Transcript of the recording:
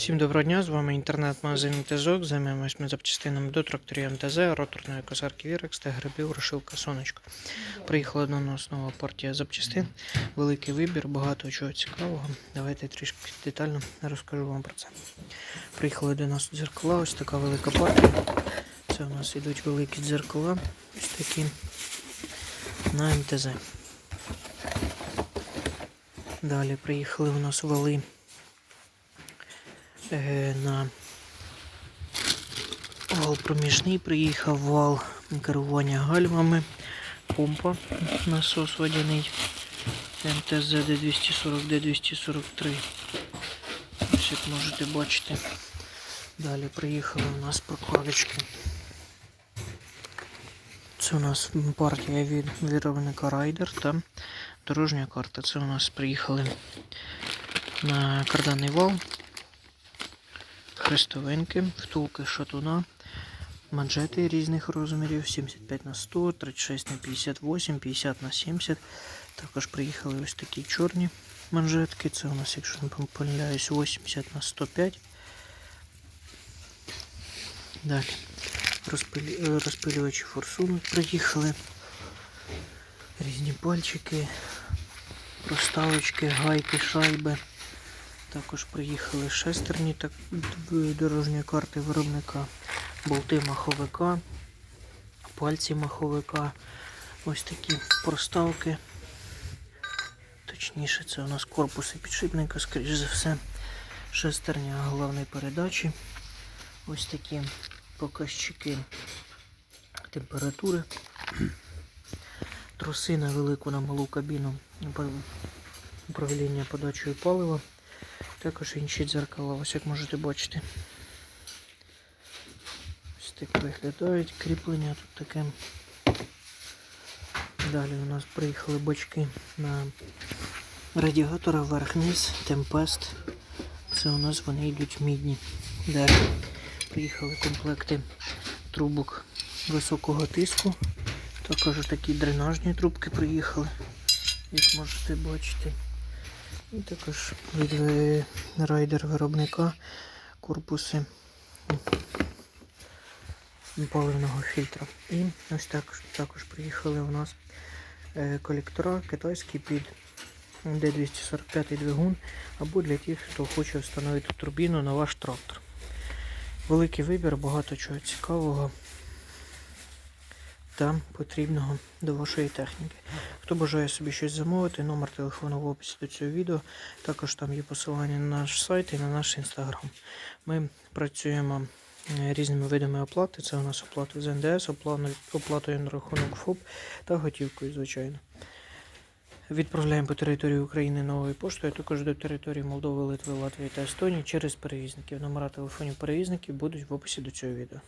Всім доброго дня, з вами інтернет-магазин МТЗОК. Займаємось ми запчастинами до тракторів МТЗ, роторної косарки Вірекс та грибів Рошилка Сонечко. Приїхала до нас нова партія запчастин, великий вибір, багато чого цікавого. Давайте трішки детально розкажу вам про це. Приїхали до нас дзеркала, ось така велика партія. Це у нас ідуть великі дзеркала, ось такі на МТЗ. Далі приїхали у нас вали на вал проміжний приїхав вал керування гальмами, помпа, насос водяний МТЗ Д240, Д243. Ось як можете бачити. Далі приїхали у нас прокладочки. Це у нас партія від виробника Райдер та дорожня карта. Це у нас приїхали на карданний вал хрестовинки, втулки шатуна, манжети різних розмірів 75 на 100, 36 на 58, 50 на 70. Також приїхали ось такі чорні манжетки. Це у нас, якщо не помиляюсь, 80 на 105. Далі. Розпилі... е, Розпилювачі форсунок приїхали. Різні пальчики, проставочки, гайки, шайби. Також приїхали шестерні так, дорожньої карти виробника, болти маховика, пальці маховика, ось такі проставки. Точніше, це у нас корпуси підшипника, скоріш за все, шестерня головної передачі. Ось такі показчики температури. Троси на велику на малу кабіну управління подачею палива. Також інші дзеркала, ось як можете бачити. Ось так виглядають. Кріплення тут таке. Далі у нас приїхали бачки на радіатора вверх-низ, темпест. Це у нас вони йдуть мідні. Далі приїхали комплекти трубок високого тиску. Також такі дренажні трубки приїхали, як можете бачити. І також від райдер виробника корпуси паливного фільтра. І ось так, також приїхали у нас е, колектора китайські під D245 двигун або для тих, хто хоче встановити турбіну на ваш трактор. Великий вибір, багато чого цікавого та потрібного до вашої техніки. Хто бажає собі щось замовити, номер телефону в описі до цього відео. Також там є посилання на наш сайт і на наш інстаграм. Ми працюємо е, різними видами оплати. Це у нас оплата з НДС, оплатою на рахунок ФОП та готівкою, звичайно. Відправляємо по території України новою поштою, а також до території Молдови, Литви, Латвії та Естонії через перевізників. Номера телефонів перевізників будуть в описі до цього відео.